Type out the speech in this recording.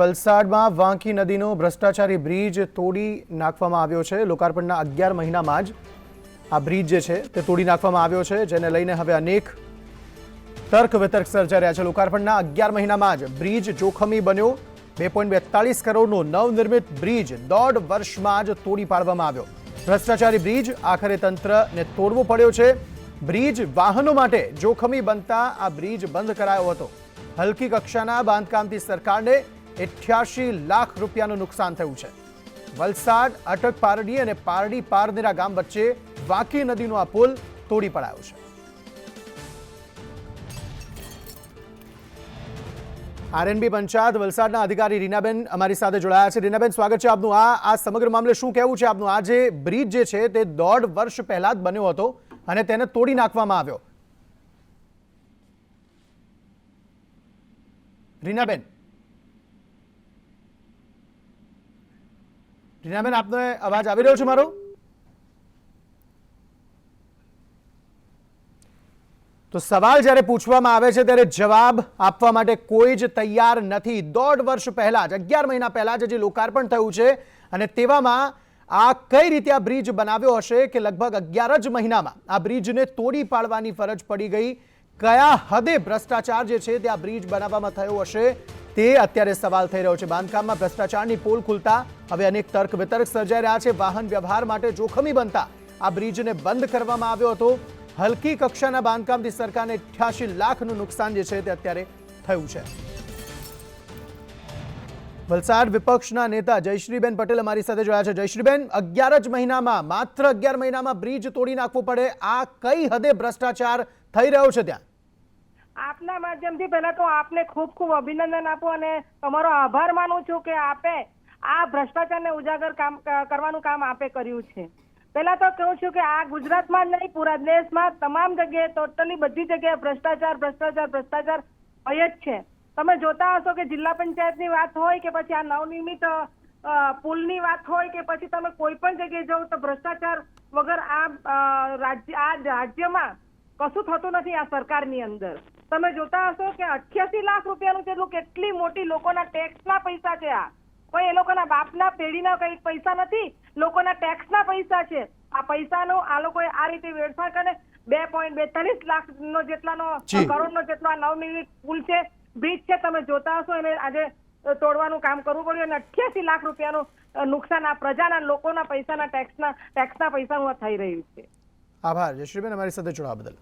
વલસાડમાં વાંકી નદીનો ભ્રષ્ટાચારી બ્રિજ તોડી નાખવામાં આવ્યો છે. લોકાર્પણના અગિયાર મહિનામાં જ આ બ્રિજ જે છે તે તોડી નાખવામાં આવ્યો છે, જેને લઈને હવે અનેક તર્ક વિતર્ક સર્જાઈ રહ્યા છે. લોકાર્પણના અગિયાર મહિનામાં જ બ્રિજ જોખમી બન્યો. બે પોઈન્ટ બેતાલીસ કરોડનો નવનિર્મિત બ્રિજ દોઢ વર્ષમાં જ તોડી પાડવામાં આવ્યો. ભ્રષ્ટાચારી બ્રિજ આખરે તંત્રને તોડવો પડ્યો છે. બ્રિજ વાહનો માટે જોખમી બનતા આ બ્રિજ બંધ કરાયો હતો. હલકી કક્ષાના બાંધકામથી સરકારને અઠ્યાસી લાખ રૂપિયાનું નુકસાન થયું છે. વલસાડ, અટક પારડી અને પારડી પારનેરા ગામ વચ્ચે વાંકી નદીનો આ પુલ તોડી પડાયો છે. આરએનબી પંચાયત વલસાડના અધિકારી રીનાબેન અમારી સાથે જોડાયા છે. રીનાબેન, સ્વાગત છે આપનું. આ આ સમગ્ર મામલે શું કહેવું છે આપનું? આ જે બ્રિજ જે છે તે દોઢ વર્ષ પહેલા જ બન્યો હતો અને તેને તોડી નાખવામાં આવ્યો. રીનાબેન રીનાબેન આપનો અવાજ આવી રહ્યો છે મારો? તો સવાલ જ્યારે પૂછવામાં આવે છે, ત્યારે જવાબ આપવા માટે કોઈ જ તૈયાર નથી. દોઢ વર્ષ પહેલા જ, અગિયાર મહિના પહેલા જ જે લોકાર્પણ થયું છે અને તેવામાં આ કઈ રીતે આ બ્રિજ બનાવ્યો હશે કે લગભગ અગિયાર જ મહિનામાં આ બ્રિજને તોડી પાડવાની ફરજ પડી ગઈ કયા હદે ભ્રષ્ટાચાર જે છે તે આ બ્રિજ બનાવવામાં થયો હશે તે અત્યારે સવાલ થઈ રહ્યો છે. બાંધકામમાં ભ્રષ્ટાચારની પોલ ખુલતા હવે અનેક તર્ક વિતર્ક સર્જાઈ રહ્યા છે. વાહન વ્યવહાર માટે જોખમી બનતા આ બ્રિજને બંધ કરવામાં આવ્યો હતો. હલકી કક્ષાના બાંધકામથી સરકારને અઠ્યાસી લાખનું નુકસાન જે છે તે અત્યારે થયું છે. વલસાડ વિપક્ષના નેતા જયશ્રીબેન પટેલ અમારી સાથે જોયા છે. જયશ્રીબેન, અગિયાર જ મહિનામાં, માત્ર અગિયાર મહિનામાં બ્રિજ તોડી નાખવો પડે. આ કઈ હદે ભ્રષ્ટાચાર થઈ રહ્યો છે ત્યાં? આપના માધ્યમથી પહેલા તો આપને ખૂબ ખૂબ અભિનંદન આપો અને તમારો આભાર માનું છું કે આપે આ ભ્રષ્ટાચારને ઉજાગર કામ કરવાનું કામ આપે કર્યું છે. પહેલા તો કહું છું કે આ ગુજરાતમાં જ નહીં, પૂરા દેશમાં તમામ જગ્યાએ ટોટલી બધી જગ્યાએ ભ્રષ્ટાચાર ભ્રષ્ટાચાર ભ્રષ્ટાચાર હોય જ છે. તમે જોતા હશો કે જિલ્લા પંચાયતની વાત હોય કે પછી આ નવનિર્મિત પુલની વાત હોય કે પછી તમે કોઈ પણ જગ્યાએ જાઓ તો ભ્રષ્ટાચાર વગર આ રાજ્ય, આ રાજ્યમાં કશું થતું નથી આ સરકારની અંદર. તમે જોતા હશો કે અઠ્યાસી લાખ રૂપિયાનું જેટલું કેટલી મોટી લોકોના ટેક્સના પૈસા છે આ. કોઈ એ લોકોના બાપના પેઢીના કઈ પૈસા નથી લોકોના ટેક્સના પૈસા છે. આ પૈસાનો આ લોકોએ આ રીતે વેડફાટ કરે બે પોઈન્ટ બેતાલીસ લાખ નો જેટલાનો. કરોડનો જેટલો આ નવનિર્મિત પુલ છે બ્રિજ છે તમે જોતા હશો એને આજે તોડવાનું કામ કરવું પડ્યું અને અઠ્યાસી લાખ રૂપિયાનું નુકસાન આ પ્રજાના લોકોના પૈસાના ટેક્સના ટેક્સના પૈસાનું થઈ રહ્યું છે. આભાર. જયશ્રીબેન અમારી સાથે જોડાવા બદલ.